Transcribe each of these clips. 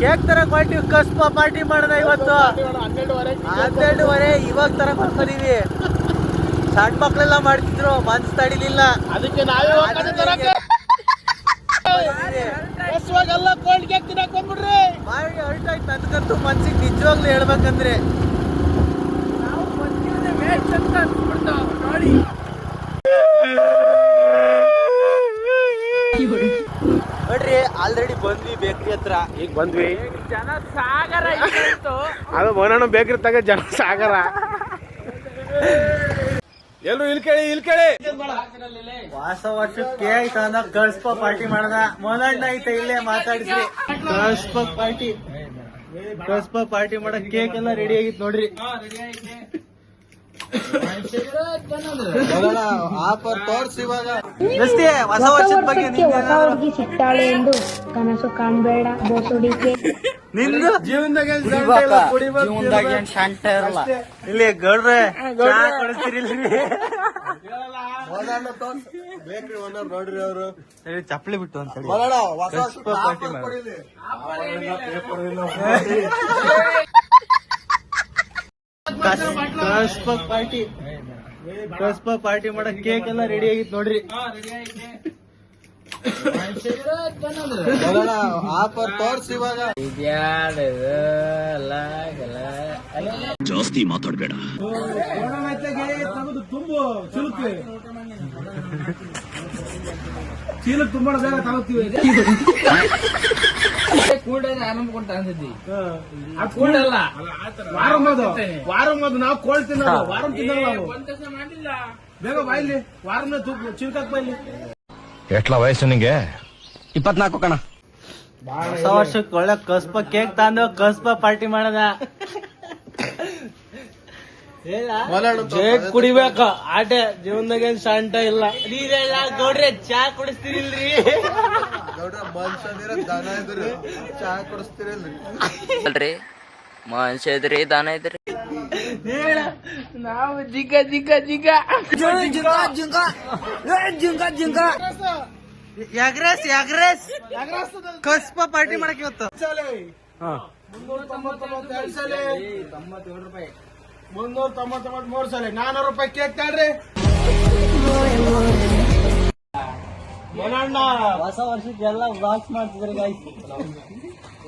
Cake ತರ quality ಕಸ್ಪ party ಮಾಡದ ಇವತ್ತು? ಹನ್ನೆರಡುವರೆ ಹನ್ನೆರಡುವರೆ ಇವಾಗ ತರ ಬಂದಿದೀವಿ ಸಣ್ಣ ಮಕ್ಳೆಲ್ಲ ಮಾಡ್ತಿದ್ರು ಮನ್ಸ್ ತಡಿಲಿಲ್ಲ. ಅದಕ್ಕೆ ನಾವೇ ಬಸ್ವಾಗೆಲ್ಲ ಕೋಲ್ಡ್ ಕೇಕ್ ತಿನ್ನಕ್ ಬಂದ್ಬಿಡ್ರಿ. ಮಾಡಿ ಹೊರಟಾಯ್ತು ನನ್ಗಂತೂ ಮನ್ಸಿಗೆ ನಿಜವಾಗ್ಲೂ ಹೇಳ್ಬೇಕಂದ್ರೆ. ನೋಡ್ರಿ ಆಲ್ರೆಡಿ ಬಂದ್ವಿ ಬೇಕ್ರಿ ಹತ್ರ. ಈಗ ಬಂದ್ವಿ. ಅದು ಬೋನಣ್ಣ ಬೇಕ್ರಿ ತಗ ಜನ ಸಾಗರ ಎಲ್ರು ಇಲ್ಲಿ ಕೇಳಿ ಇಲ್ಲಿ ಕೇಳಿ ವಾಸ ವರ್ಷಕ್ಕೆ ಆಯ್ತ ಅಂದ ಕಳ್ಸ್ಪ ಪಾರ್ಟಿ ಮಾಡದ. ಮೊದಲಣ್ಣ ಐತೆ ಇಲ್ಲೇ ಮಾತಾಡಿಸ್ರಿ ಕಳ್ಸ್ಪ ಪಾರ್ಟಿ ಕಳ್ಸ್ಪ ಪಾರ್ಟಿ ಮಾಡಕ್ ಕೇಕ್ ಎಲ್ಲ ರೆಡಿ ಆಗಿತ್ತು ನೋಡ್ರಿ ಆಫರ್ ತೋರ್ಸಿ ಇವಾಗ ದೋಸ್ತಿ, ಹೊಸ ವರ್ಷದ ಬಗ್ಗೆ ವರ್ಷಕ್ಕೆ ಹೊಸ ಹುಡುಗಿ ಸಿಗ್ತಾಳೆ ಎಂದು ಕನಸು ಕಾಣ್ಬೇಡ ಬೋಸುಡಿಕೆ. ನಿಂದು? ಜೀವನದಾಗ ಇಲ್ಲಿ ಗೌಡ್ರೆ ಚಾ ಕೊಡಿಸ್ತೀರಿಲ್ರಿ ಸರಿ, ಚಪ್ಪಲಿ ಬಿಟ್ಟು ಅಂತ ಹೇಳಿ. ಕಳ್ಸ್ಪ ಪಾರ್ಟಿ. ಕಸ್ಪ ಪಾರ್ಟಿ ಮಾಡಕ್ ಕೇಕ್ ಎಲ್ಲ ರೆಡಿ ಆಗಿತ್ತು ನೋಡ್ರಿ. ಆಫರ್ ತೋರ್ಸಿ ಇವಾಗ. ಜಾಸ್ತಿ ಮಾತಾಡ್ಬೇಡ. ತುಂಬು ಚಿಲುಕ್ಲಿ ಚೀಲಕ್ ತುಂಬ ಬೇಗ ತಗೋತೀವಿ. ಅದು ಕೂಡಲ್ಲ. ವಾರಂ ವಾರಮ್ಮದು ನಾವು ಕೋಳ್ ತಿನ್ನೋದು. ವಾರಂ ತಿನ್ನಲ್ಲ ಮಾಡಿಲ್ಲ. ಬೇಗ ಬಾಯ್ಲಿ ವಾರಮ್ಮ ತೂಕು ಚಿಲ್ಕಕ್ ಬಾಯ್ಲಿ ಎಟ್ಲ ವಯಸ್ಸು ನಿಂಗೆ? ಇಪ್ಪತ್ನಾಲ್ಕು ಕಣ. ಹೊಸ ವರ್ಷಕ್ಕೆ ಒಳ್ಳೆ ಕಸ್ಪ ಕೇಕ್ ತಂದು ಕಸ್ಪ ಪಾರ್ಟಿ ಮಾಡದ. ಜೇಕ್ ಕುಡಿಬೇಕ. ಆಟೆ ಜೀವನದಾಗ ಏನ್ ಶಾಂತ ಇಲ್ಲ. ನೀರೆಲ್ಲ ಗೌಡ್ರೆ ಚಾ ಕುಡಿಸ್ತೀರಿಲ್ರಿ? ಚಾ ಕುಡಿಸ್ತೀರಿಲ್ರಿ. ಅಲ್ರಿ? ಮನುಷ್ಯ ಇದ್ರಿ ದನ ಇದ್ರಿ. ನಾವು ಜಿಗ ಜಿಗ ಜಿಗ. ಯಾಗ್ರೆಸ್ ಯಾಗ್ರೆಸ್? ಕಸ್ಪ ಪಾರ್ಟಿ ಮಾಡಕ್ ಇವತ್ತು. ಮುನ್ನೂರ ತೊಂಬತ್ತೊಂಬತ್ತೆರಡು ಸಲ. ಮುನ್ನೂರ ತೊಂಬತ್ತೊಂಬತ್ತು ಮೂರು ಸಲ. ನಾನೂರು ರೂಪಾಯಿ ಕೇಕ್ ತಾಳ್ರಿ ಏನಣ್ಣ? ಹೊಸ ವರ್ಷಕ್ಕೆಲ್ಲ ವಾಸ್ ಮಾಡ್ತಿದ್ರಿ ಗಾಯ್ಸ್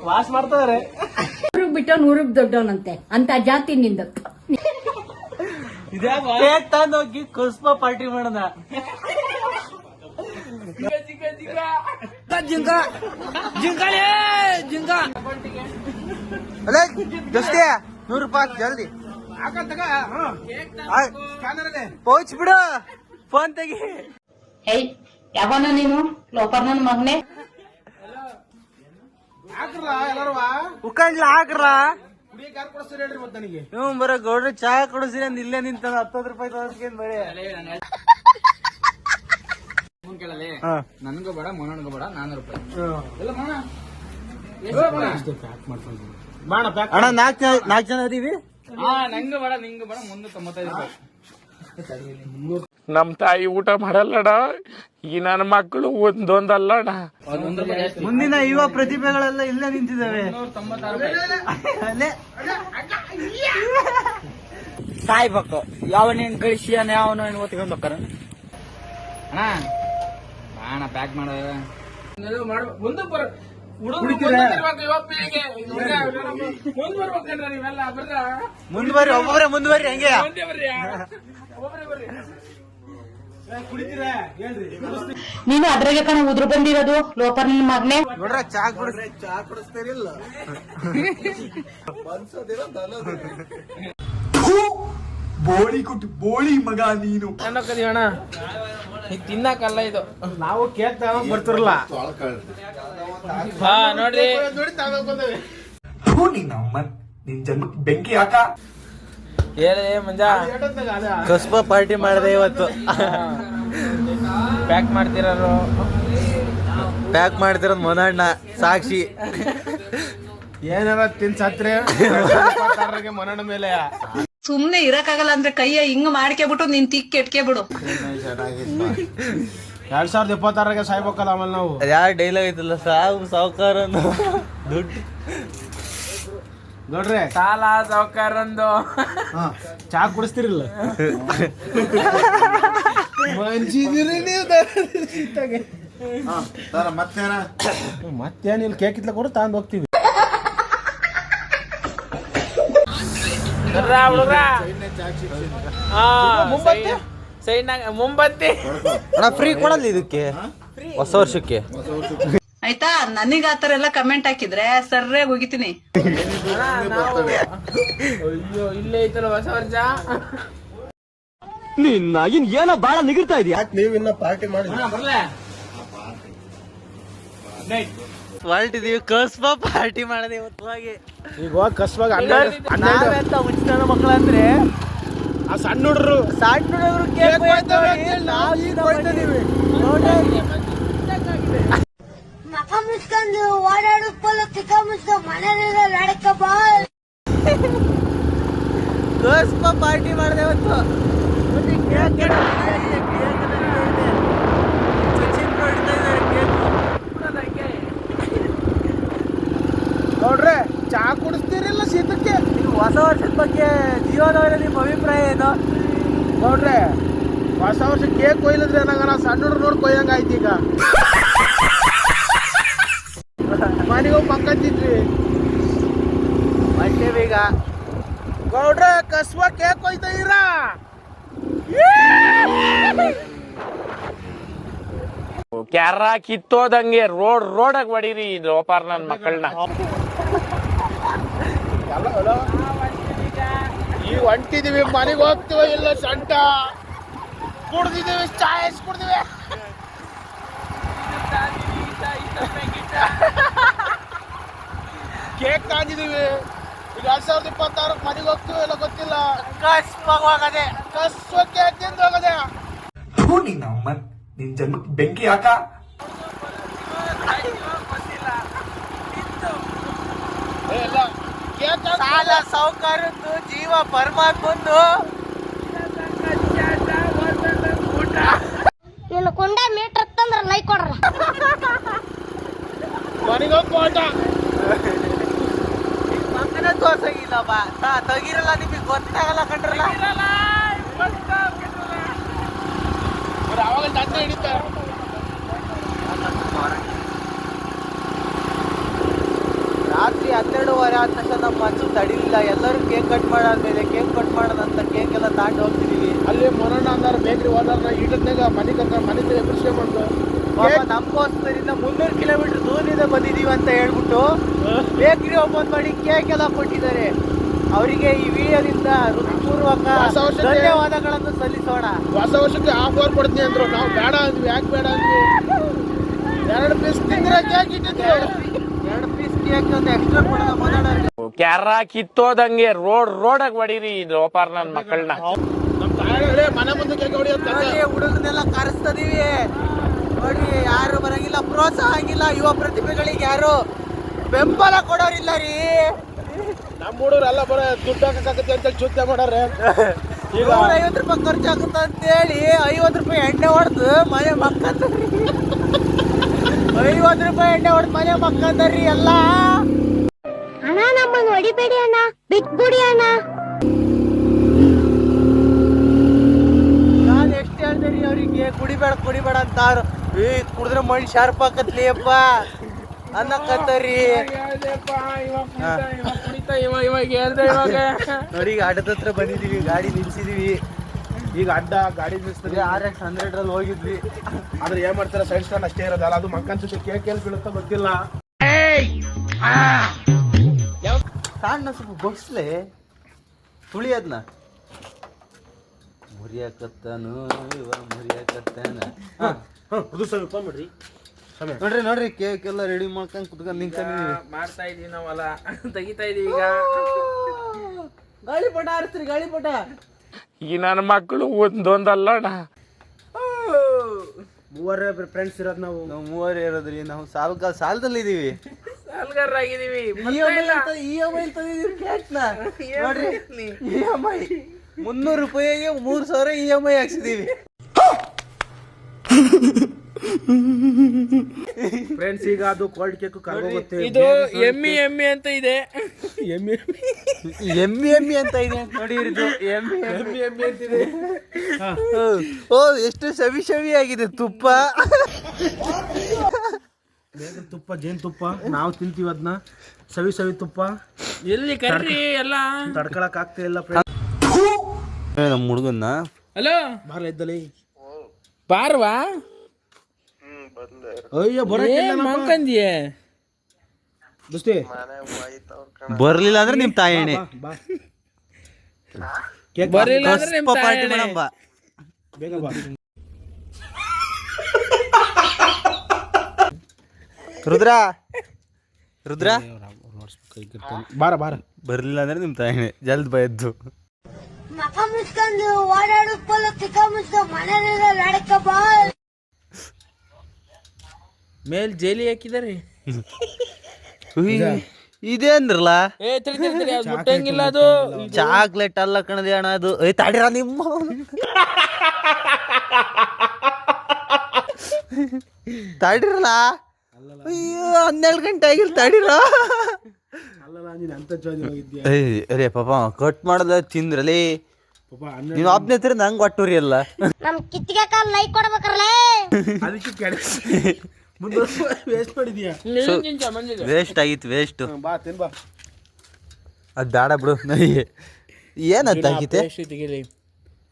ವಾಸ್ ಮಾಡ್ತಾರೆ ಊರಿಗೆ ಬಿಟ್ಟು ಊರಿಗೆ ದೊಡ್ಡವನಂತೆ. ಅಂತ ಜಾತಿ ನಿಂದ. ಕೇಕ್ ಪಾರ್ಟಿ ಹೋಗಿ ಕುಸ್ಮ ಪಾರ್ಟಿ ಮಾಡದ ಅದೇ ದೋಸ್ತಿ ನೂರು ರೂಪಾಯಿ ಜಲ್ದಿ. ಇದೆ ಪೌಚ್ ಬಿಡು. ಫೋನ್ ತೆಗಿ. ಏಯ್ ಯಾವನ ನೀನು? ಲೋಪರ್ ನನ್ ಮಗನೆ ಎಲ್ಲರೂ ಉಕ್ಕಂಡ್ಲ ಹಾಕ್ರ ನೀವು ಬರೋ ಗೌಡ್ರ ಚಾ ಕೊಡಿಸ್ರಿ ಅಂದ್ ಇಲ್ಲೇ ನಿಂತ ಹತ್ತತ್ತು ರೂಪಾಯಿ ತಗೋಸ್ಕೊಂಡ್ ಬರೀ. ಹಾ. ನನ್ಗೂ ಬೇಡ ಮೊನನ್ಗೂ ಬೇಡ ನಾನ್ನೂರು ರೂಪಾಯಿ. ಬಾಣ ಪ್ಯಾಕ್ ಅಣ್ಣ ನಾಲ್ಕು ಜನ ನಾಲ್ಕು ಜನ ಅದೀವಿ ಹಾ ನಂಗೂ ಬೇಡ ನಿಂಗೂ ಬೇಡ ಮುನ್ನೂರ ತೊಂಬತ್ತೈದು ರೂಪಾಯಿ. ನಮ್ ತಾಯಿ ಊಟ ಮಾಡಲ್ಲಡ ಈ ನನ್ನ ಮಕ್ಕಳು ಒಂದೊಂದಲ್ಲಣ ಒಂದು ರೂಪಾಯಿ ಜಾಸ್ತಿ. ಮುಂದಿನ ಯುವ ಪ್ರತಿಭೆಗಳೆಲ್ಲ ಇಲ್ಲೇ ನಿಂತಿದ್ದಾವೆ. ಸಾಯ್ಬೇಕು ಯಾವನೇನ್ ಕಳಿಸಿ ಯಾವನ ಏನು ಓದ್ಕೊಂಡ್ ಹೋಗ್ತಾರ? ಅಣ್ಣ ಬಾಣ ಪ್ಯಾಕ್ ಮಾಡ. ಒಂದು ಬರ ಮುಂದುವರಿ ಒಬ್ಬರ ಮುಂದುವರಿ ಹಂಗೆ? ಕುಡಿತೀರಾ? ಹೇಳ್ರಿ. ನೀನು ಅದ್ರಾಗೆ ಕಣ ಉದ್ರ ಬಂದಿರೋದು ಲೋಪರ್ ನಿನ್ ಮಗನೆ. ನೋಡ್ರ ಚಾ ಕುಡಿಸ್ ಚಾ ಕುಡಿಸ್ತೀರಿಲ್ಲ. ನೀನು. ಅಣ್ಣ ಈಗ ತಿನ್ನಕಲ್ಲ ಇದು. ನಾವು ಕೇಕ್ ತಗೊಂಡ್ ಬರ್ತಿರಲ್ಲ. ಹಾ ನೋಡ್ರಿ. ನೋಡಿ ಬೆಂಕಿ ಹಾಕ. ಹೇಳಿ ಮಂಜಾ. ಕಸ್ಬ ಪಾರ್ಟಿ ಮಾಡಿದೆ ಇವತ್ತು. ಪ್ಯಾಕ್ ಮಾಡ್ತಿರೋ ಪ್ಯಾಕ್ ಮಾಡ್ತಿರೋದು ಮೊನಣ್ಣ ಸಾಕ್ಷಿ. ಏನಾರ ತಿನ್ಸತ್ರೆ ಮನಣ್ಣ ಮೇಲೆ. ಸುಮ್ನೆ ಇರಕ್ಕಾಗಲ್ಲ ಅಂದ್ರೆ ಕೈಯ ಹಿಂಗ್ ಮಾಡ್ಕೆಬಿಟ್ಟು ನಿನ್ ತಿಕ್ ಕೆಟ್ಕೆ ಬಿಡು ಎರಡ್ ಸಾವಿರದ ಇಪ್ಪತ್ತಾರಾಗ ಸಾಯ್ಬೇಕಲ್ಲ ಆಮೇಲೆ ನಾವು. ಯಾರು ಡೈಲಾಗ್ ಐತಲ್ಲ ಸಾವು ಸಾವುಕಾರ ದುಡ್ಡು. ನೋಡ್ರಿ. ಸಾಲ ಸಾವುಕಾರಂದು ಹಾ ಚಾ ಕುಡಿಸ್ತಿರಲ್ಲ. ನೀವು ಮತ್ತೇನ? ಮತ್ತೇನಿಲ್ಲ ಕೇಕ್ ಇತ್ಲ ಕೂಡ ತಗೊಂಡ್ ಹೋಗ್ತೀವಿ. ಮುಂಬತ್ತಿ? ಅಣ್ಣ ಫ್ರೀ ಕೊಡಲ್ಲ ಇದಕ್ಕೆ? ಹೊಸ ವರ್ಷಕ್ಕೆ. ಆಯ್ತಾ? ನನಗ್ ಆತರ ಎಲ್ಲ ಕಮೆಂಟ್ ಹಾಕಿದ್ರೆ ಸರ್ರೆ ಹೋಗಿತೀನಿ. ಅಯ್ಯೋ ಇಲ್ಲೇ ಐತಲ್ಲ ಹೊಸ ವರ್ಷ? ಯಾಕೆ ನೀವೇನ ಪಾರ್ಟಿ. ಮಾಡಿ ಹೊರಟಿದೀವಿ ಕಸ್ಬ ಪಾರ್ಟಿ ಮಾಡದೆ ಇವತ್ತು ಹೋಗಿ. ಈಗ ಹೋಗಿ ಕಸ್ವಾಗ ಹನ್ನೆರಡು ಹನ್ನೆರಡು ನಾವೆಂತ ಮುಂಚಿನ ಮಕ್ಕಳಂದ್ರೆ? ಆ ಸಣ್ಣ ಹುಡುಗರು ಸಣ್ಣ ಹುಡುಗರು ಕೇಕ್ ಕೊಯ್ತವೆ ನಾವು ಈಗ ಕೊಯ್ತಿದೀವಿ ನೋಡಿ ಮಕ ಮುಚ್ಕೊಂಡು ಓಡಾಡು ಪೋಲ ತಿಕ್ಕ ಮುಚ್ಕೊಂಡು ಮನೆಯಲ್ಲ ನಡಕ ಬಾ ಕಸ್ಬ ಪಾರ್ಟಿ ಮಾಡದೆ ಇವತ್ತು. ಕೇಕ್ ಎಲ್ಲ ready ಆಗಿದೆ. ಸಚಿನ್ ಹೊಡಿತಾ ಇದ್ದಾರೆ ಕೇಕ್ ನೋಡ್ರಿ ಚಾ ಕುಡಿಸ್ತೀರಿಲ್ಲ ಶೀತಕ್ಕೆ? ನೀವು ಹೊಸ ವರ್ಷದ ಬಗ್ಗೆ ಜೀವನವರ ನಿಮ್ಮ ಅಭಿಪ್ರಾಯ ಏನು? ನೋಡ್ರಿ ಹೊಸ ವರ್ಷ ಕೇಕ್ ಕೊಯ್ಲಿದ್ರೆ ಏನಾಗ ಸಣ್ಣ ಹುಡುಗ ನೋಡಿ ಕೊಯ್ಯಂಗ ಆಯ್ತು ಈಗ. ಮನೆಗೆ ಹೋಗಿ ಮಕ್ಕಂತಿದ್ವಿ ಮಾಡ್ತೇವೆ ಈಗ. ಗೌಡ್ರೆ ಕಸ್ಬ ಕೇಕ್ ಕೊಯ್ತಾ ಇರಾ ಕ್ಯಾರ ಕಿತ್ತೋದಂಗೆ ರೋಡ್ ರೋಡಾಗಿ ಹೊಡೀರಿ ಲೋಪಾರ್ ನನ್ನ ಮಕ್ಕಳನ್ನ ಈಗ ಹೊಂಟಿದೀವಿ ಮನೆಗೆ ಹೋಗ್ತೀವ ಇಲ್ಲ ಸಂಟ ಕುಡ್ದಿದೀವಿ ಚಾಯ್ಸ್ ಕುಡ್ದಿವಿ. ಕೇಕ್ ತಂದಿದೀವಿ. ಈಗ ಎರಡ್ ಸಾವಿರದ ಇಪ್ಪತ್ತಾರಕ್ಕೆ ಮನೆಗೆ ಹೋಗ್ತೀವಿ ಇಲ್ಲ ಗೊತ್ತಿಲ್ಲ. ಕಸ್ವಾಗದೆ. ಹೋಗದೆ ಕಸ್ವ ಕೇಕ್ ತಿಂದು ಹೋಗದೆ ನಿನ್ ಜನ್ಮಕ್ಕೆ ಬೆಂಕಿ ಹಾಕ ಏ, ಇಲ್ಲ ಕೇಕ್ ಸಾಲ ಸೌಕರ್ಯದ್ದು ಜೀವ ಪರಮಾತ್ಮಂದು ನಿನ್ನ ಕುಂಡ ಮೀಟರ್ ತಂದ್ರ ಲೈ ಕೊಡ್ರ ಮನಿಗೋ ಹೋಗಿ ಕೋಟ ಮಕ್ಕಳ ತೋರ್ಸಂಗಿಲ್ಲ ಬಾ ತಾ ತೆಗಿರಲ್ಲ ನಿಮಗೆ ಗೊತ್ತಾಗಲ್ಲ ಕಂಡ್ರಲ್ಲ. ಅವ್ರು ಅವಾಗ ತಂದೆ ಹಿಡಿತಾರೆ. ಹನ್ನೆರಡುವರೆ ಆದ ತಕ್ಷಣ ನಮ್ಮ ಮನಸ್ಸು ತಡಿಲಿಲ್ಲ. ಎಲ್ಲರೂ ಕೇಕ್ ಕಟ್ ಮಾಡಾದ್ಮೇಲೆ ಕೇಕ್ ಕಟ್ ಮಾಡೋದಂತ ಕೇಕ್ ಎಲ್ಲ ತಾಂಡು ಹೋಗ್ತಿದೀವಿ. ಅಲ್ಲಿ ಮೊರಣ್ಣ ಅಂದಾರ ಬೇಕ್ರಿ ಹೋದಾರ ಈಟದ್ನಾಗ ಮನೆ ಕರ್ಕ ಮನೆ ಎದುರಿಸೇ ಮಾಡ್ದು ನಮ್ಗೋಸ್ಕರಿಂದ ಮುನ್ನೂರು ಕಿಲೋಮೀಟರ್ ದೂರದಿಂದ ಬಂದಿದೀವಿ ಅಂತ ಹೇಳ್ಬಿಟ್ಟು ಬೇಕರಿ ಓಪನ್ ಮಾಡಿ ಕೇಕ್ ಎಲ್ಲ ಕೊಟ್ಟಿದ್ದಾರೆ. ಅವರಿಗೆ ಈ ವಿಡಿಯೋದಿಂದ ಹೃತ್ಪೂರ್ವಕ ಧನ್ಯವಾದಗಳನ್ನು ಸಲ್ಲಿಸೋಣ. ಹೊಸ ವರ್ಷಕ್ಕೆ ಆಫರ್ ಕೊಡ್ತೀನಿ ಅಂದ್ರು. ನಾವು ಬೇಡ ಅಂದ್ವಿ. ಯಾಕೆ ಬೇಡ ಅಂದ್ವಿ? ಎರಡು ಪೀಸ್ ತಿಂದ್ರೆ ಕೇಕ್ ಇಟ್ಟಿದ್ರು. ಕ್ಯಾರ ಕಿತ್ತೋದಂಗೆ ರೋಡ್ ರೋಡಾಗ ಹೊಡೀರಿ ಲೋಪಾರ್ ನನ್ನ ಮಕ್ಕಳನ್ನ ಹುಡುಗನೆಲ್ಲ ಕರೆಸ್ತದೀವಿ. ನೋಡಿ ಯಾರು ಬರಂಗಿಲ್ಲ ಪ್ರೋತ್ಸಾಹ ಆಗಿಲ್ಲ ಯುವ ಪ್ರತಿಭೆಗಳಿಗೆ ಯಾರು ಬೆಂಬಲ ಕೊಡೋರಿಲ್ಲ ರೀ. ನಮ್ಮ ಹುಡುಗರೆಲ್ಲ ಬರ ದುಡ್ಡು ಹಾಕಕ್ಕೆ ಅಂತ ಚುತ್ತ ಮಾಡಾರೆ ಈಗ ಐವತ್ತು ರೂಪಾಯಿ ಖರ್ಚಾಗುತ್ತೆ ಅಂತೇಳಿ ಐವತ್ತು ರೂಪಾಯಿ ಎಣ್ಣೆ ಹೊಡೆದು ಮನೆ ಮಕ್ಕಂದ್ರಿ ಐವತ್ತು ರೂಪಾಯಿ ಎಣ್ಣೆ ಹೊಡೆದ್ ಮನೆ ಮಕ್ಕಂದ್ರಿ ಎಲ್ಲ. ಅಣ್ಣ ನಮ್ಮನ್ನ ಹೊಡಿಬೇಡಿ ಅಣ್ಣ ಬಿಟ್ಬಿಡಿ ಅಣ್ಣ. ನಾನು ಎಷ್ಟು ಹೇಳ್ದೆ ಅವ್ರಿಗೆ ಕುಡಿಬೇಡ ಕುಡಿಬೇಡ ಅಂತಾರು. ಏ ಕುಡಿದ್ರೆ ಮಣ್ಣು ಶಾರ್ಪ್ ಆಕತ್ಲಿ ಅಪ್ಪ. ಅನ್ನಕತ್ತರಿ. ಇವಾಗ ಇವಾಗ ಹೇಳ್ದೆ ಇವಾಗ. ನೋಡಿ ಆಟದ ಹತ್ರ ಬಂದಿದೀವಿ ಗಾಡಿ ನಿಲ್ಸಿದೀವಿ. ಈಗ ಅಡ್ಡ ಗಾಡಿ ನಿಲ್ಲಿಸ್ತದೆ ಆರ್ ಎಕ್ಸ್ ಹಂಡ್ರೆಡ್ ಅಲ್ಲಿ ಹೋಗಿದ್ವಿ. ಆದ್ರೆ ಏನ್ ಮಾಡ್ತಾರೆ? ಸೈಡ್ ಸ್ಟ್ಯಾಂಡ್ ಅಷ್ಟೇ ಇರೋದಲ್ಲ ಅದು ಮಕ್ಕನ್ ಜೊತೆ ಕೇಕ್ ಎಲ್ಲಿ ಬೀಳುತ್ತೋ ಗೊತ್ತಿಲ್ಲ. ಸಣ್ಣ ಸ್ವಲ್ಪ ಬಗ್ಸ್ಲೆ ತುಳಿಯದ್ನ. ಮುರಿಯಕತ್ತಾನು ಇವ ಮುರಿಯಕತ್ತಾನ. ಅದು ಸ್ವಲ್ಪ ಬಿಡ್ರಿ ನೋಡ್ರಿ ನೋಡ್ರಿ ಕೇಕ್ ಎಲ್ಲ ರೆಡಿ ಮಾಡ್ಕೊಂಡ್ ಕುತ್ಕೊಂಡ್ ನಿಂತ ಮಾಡ್ತಾ ಇದೀವಿ ನಾವಲ್ಲ. ತೆಗಿತಾ ಇದೀವಿ ಈಗ. ಗಾಳಿ ಪಟ ಆರಿಸ್ರಿ ಗಾಳಿ ಪಟ ಈ ನನ್ನ ಮಕ್ಕಳು ಒಂದೊಂದಲ್ಲಣ್ಣ. ಮೂವರೇ ಫ್ರೆಂಡ್ಸ್ ಇರೋದು ನಾವು. ನಾವು ಮೂವರೇ ಇರೋದ್ರಿ ನಾವು ಸಾಲ ಸಾಲದಲ್ಲಿ ಇದೀವಿ. ಸಾಲ್ಗಾರರಾಗಿದ್ದೀವಿ E M I E M I ತಂದಿದ್ದೀವಿ ಕ್ಯಾಟ್ನ ನೋಡ್ರಿ. E M I. ಮುನ್ನೂರು ರೂಪಾಯಿಗೆ ಮೂರು ಸಾವಿರ ಇ ಎಂ ಐ ಹಾಕ್ಸಿದೀವಿ. ಫ್ರೆಂಡ್ಸ್ ಈಗ ಅದು ಕೋಲ್ಡ್ ಕೇಕ್ ಕರ್ಗೋಗುತ್ತೆ. ಇದು ಎಮ್ಮಿ ಎಮ್ಮಿ ಅಂತ ಇದೆ. ಎಮ್ಮಿ ಎಮ್ಮಿ. ಎಮ್ಮಿ ಅಂತ ಇದೆ ನೋಡಿ ಇದು. ಎಮ್ಮಿ ಎಮ್ಮಿ. ಎಮ್ಮಿ ಅಂತ ಇದೆ. ಓ ಎಷ್ಟು ಸವಿ ಸವಿ ಆಗಿದೆ ತುಪ್ಪ. ಬೇಗ ತುಪ್ಪ ಜೇನ್ ತುಪ್ಪ. ನಾವು ತಿಂತೀವಿ ಅದನ್ನ ಸವಿ ಸವಿ ತುಪ್ಪ. ಎಲ್ಲಿ ಕರ್ರಿ ಎಲ್ಲ? ತಡ್ಕೊಳಕ್ ಆಗ್ತಾ ಇಲ್ಲ ಫ್ರೆಂಡ್ಸ್ ನಮ್ಮ ಹುಡುಗನ್ನ ಹಲೋ ಬಾರ ಎದ್ದಲಿ. ಬಾರ್ವಾ ಅಯ್ಯೋ ದೋಸ್ತಿ. ಬರ್ಲಿಲ್ಲ ಅಂದ್ರೆ ನಿಮ್ ತಾಯಿ ಎಣ್ಣೆ ಬಾ ಕೇಕ್ ಬರಲಿಲ್ಲ ಅಂದ್ರೆ ನಿಮ್ ಪಾರ್ಟಿ ಬಾ. ಬೇಗ ಬಾ. ರುದ್ರ? ರುದ್ರ? ಬಾರ ಬಾರ. ಬರ್ಲಿಲ್ಲ ಅಂದ್ರೆ ನಿಮ್ ತಾಯಿ ಎಣ್ಣೆ ಜಲ್ದ್ ಬಯದ್ದು ಮಕ ಮುಚ್ಕೊಂಡು ಓಡಾಡು ಪೊಲ ತಿಕ್ಕ ಮುಚ್ಕೊ ಮನೆಯಲ್ಲ ನಡಕ ಬಾ. ಮೇಲ್ ಜೈಲಿ ಹಾಕಿದಾರೆ. ಇದೇ. ಏ ತಡಿ ತಡಿ ತಡಿ ಅದು ಮುಟ್ಟಂಗಿಲ್ಲ ಅದು. ಚಾಕ್ಲೇಟ್ ಅಲ್ಲ ಕಣದಿ ಅಣ್ಣ ಅದು. ಏ ತಾಡಿರ ನಿಮ್ಮ ತಾಡಿರಲ್ಲ? ಅಯ್ಯೋ ಹನ್ನೆರಡು ಗಂಟೆ ಆಗಿಲ್ಲ ತಾಡಿರ ನೀನ್ ಅಂತ ಅರೇ ಪಾಪ ಕಟ್ ಮಾಡದ ತಿಂದ್ರಲ್ಲಿ. ನೀನು ಒಬ್ನೇ ತಿರ್ ನಂಗೆ ಒಟ್ಟುರಿ ಅಲ್ಲ ನಮ್ ಕಿತ್ತಿಗೆ ಕಾಲ್ ಲೈಕ್ ಕೊಡ್ಬೇಕಲ್ಲೇ ಅದಕ್ಕೆ ಕೆಡ ಮುಂದೆ ವೇಸ್ಟ್ ಮಾಡಿದ್ಯಾ? ವೇಸ್ಟ್ ಆಗಿತ್ತು ವೇಸ್ಟ್ ಬಾ ತಿನ್ ಬಾ ಅದು ಬೇಡ ಬಿಡು ನನಗೆ. ಏನಂತ ಆಗಿತ್ತೆ? ತೆಗಿಲಿ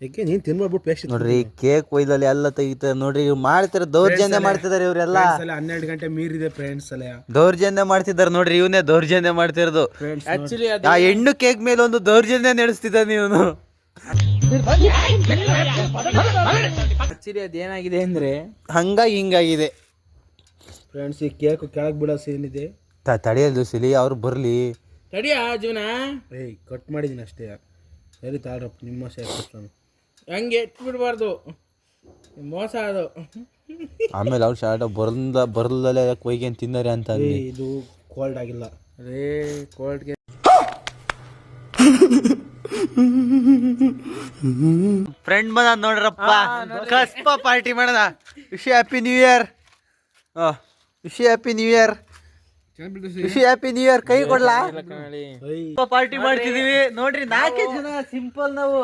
ಏಕೆ ನೀನ್ ತಿನ್ಬಿಟ್ಟು ಪೇಸ್ಟ್ ನೋಡ್ರಿ ಕೇಕ್ ಒಯ್ದಲ್ಲಿ ಎಲ್ಲ ತೆಗಿತ ನೋಡ್ರಿ ಇವ್ರು ಮಾಡ್ತಾರೆ ದೌರ್ಜನ್ಯ ಮಾಡ್ತಿದಾರೆ ಇವರೆಲ್ಲ. ಹನ್ನೆರಡು ಗಂಟೆ ಮೀರಿದೆ ಫ್ರೆಂಡ್ಸ್ ಅಲ್ಲ. ದೌರ್ಜನ್ಯ ಮಾಡ್ತಿದ್ದಾರೆ ನೋಡ್ರಿ ಇವನೇ ದೌರ್ಜನ್ಯ ಮಾಡ್ತಿರೋದು. ಆಕ್ಚುಲಿ ಆ ಹೆಣ್ಣು ಕೇಕ್ ಮೇಲೆ ಒಂದು ದೌರ್ಜನ್ಯ ನಡೆಸ್ತಿದ್ದ ಇವನು. ಆಕ್ಚುಲಿ ಅದೇನಾಗಿದೆ ಅಂದ್ರೆ ಹಂಗಾಗಿ ಹಿಂಗಾಗಿದೆ. ಫ್ರೆಂಡ್ಸ್ ಈ ಕೇಕ್ ಕೆಳಗ್ ಬಿಡೋ ಸೀನ್ ಇದೆ. ತ- ತಡೆಯಲ್ದು ಸಿಲಿ ಅವ್ರು ಬರಲಿ. ತಡಿಯ ಜೀವನ? ಏಯ್ ಕಟ್ ಮಾಡಿದೀನಿ ಅಷ್ಟೇ. ಸರಿ ತಾಳ್ರಪ್ಪ ನಿಮ್ಮ ಸೇರ್ಕೊಂಡು ಹಂಗೆ ಎಟ್ಬಿಡ್ಬಾರ್ದು ಮೋಸ ಅದು. ಆಮೇಲೆ ಅವ್ರು ಶಾರ್ಟ್ ಬರ್ಲ ಬರ್ಲಲ್ಲೇ ಕೊಯ್ಗೆ ತಿಂದಾರೆ ಅಂತ ಇದು ಕೋಲ್ಡ್ ಆಗಿಲ್ಲ. ಅದೇ ಕೋಲ್ಡ್ಗೆ ಫ್ರೆಂಡ್ ಬಂದ ನೋಡ್ರಪ್ಪ. ಕಸ್ಪ ಪಾರ್ಟಿ ಮಾಡದ. Wish happy new year wish happy new year wish happy new year ಕೈ ಕೊಡ್ಲಾ? ಪಾರ್ಟಿ ಮಾಡ್ತಿದೀವಿ. ನೋಡ್ರಿ ನಾಲ್ಕೇ ಜನ ಸಿಂಪಲ್ ನಾವು.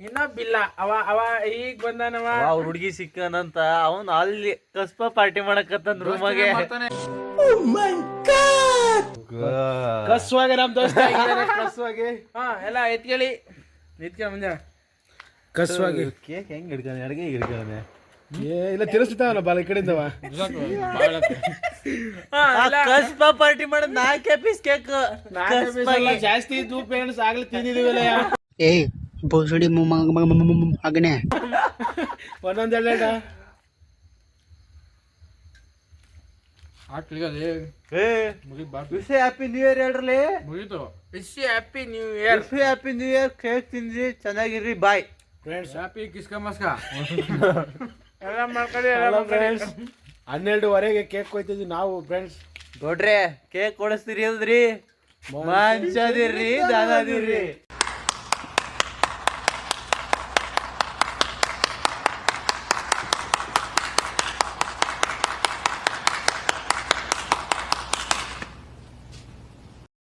ಇನ್ನೊಬ್ಬಿಲ್ಲ ಅವ ಅವ ಈಗ ಬಂದಾನವ. ಅವ್ರ ಹುಡುಗಿ ಸಿಕ್ಕನಂತ ಅವನ್ ಅಲ್ಲಿ ಕಸ್ಪ ಪಾರ್ಟಿ ಮಾಡಕತ್ತಂದ್ ರೂಮಾಗೆ ಕಸ್ವಾಗೆ ನಮ್ ದೋಸ್ತ ಕಸ್ವಾಗೆ. ಹಾ ಎಲ್ಲ ಎತ್ಕೇಳಿ ನಿತ್ಕ ಮುಂಜಾ ಕಸ್ವಾಗೆ. ಕೇಕ್ ಹೆಂಗ್ ಹಿಡ್ಕಾನೆ ಅಡ್ಗೆ ಹಿಡ್ಕಾನೆ ಏ ಇಲ್ಲ ತಿರ್ಸ್ತಾವಲ್ಲ ಬಾಲ ಕಡೆಯಿಂದವ ಕಸ್ಪ ಪಾರ್ಟಿ ಮಾಡೋದ್ ನಾಲ್ಕೇ ಪೀಸ್ ಕೇಕ್ ಜಾಸ್ತಿ ಇದ್ದು ಪೇರೆಂಟ್ಸ್ ಆಗ್ಲಿ ತಿಂದಿದೀವಲ್ಲ ಏ ಬೋಸಡಿ ಅಗ್ನೆ. ಒಂದೊಂದ್ ಎರಡ ವಿಶ್ ಹ್ಯಾಪಿ ನ್ಯೂ ಇಯರ್ ಹೇಳ್ರಲಿ ಮುಗೀತು. Wish happy new year. Wish happy new year cake ತಿಂದ್ರಿ ಚೆನ್ನಾಗಿರ್ರಿ ಬಾಯ್. ಫ್ರೆಂಡ್ಸ್ ಹ್ಯಾಪಿ ಕಿಸ್ಕ ಮಸ್ಕ. ಎಲ್ಲ ಮಾಡ್ಕೊಳ್ಳಿ ಎಲ್ಲ ಫ್ರೆಂಡ್ಸ್ ಹನ್ನೆರಡುವರೆಗೆ ಕೇಕ್ ಕೊಯ್ತಿದ್ವಿ ನಾವು ಫ್ರೆಂಡ್ಸ್ ದೊಡ್ರೆ ಕೇಕ್ ಕೊಡಿಸ್ತೀರಿ ಅಲ್ರಿ ಮಂಚದಿರ್ರಿ ದಾನದಿರ್ರಿ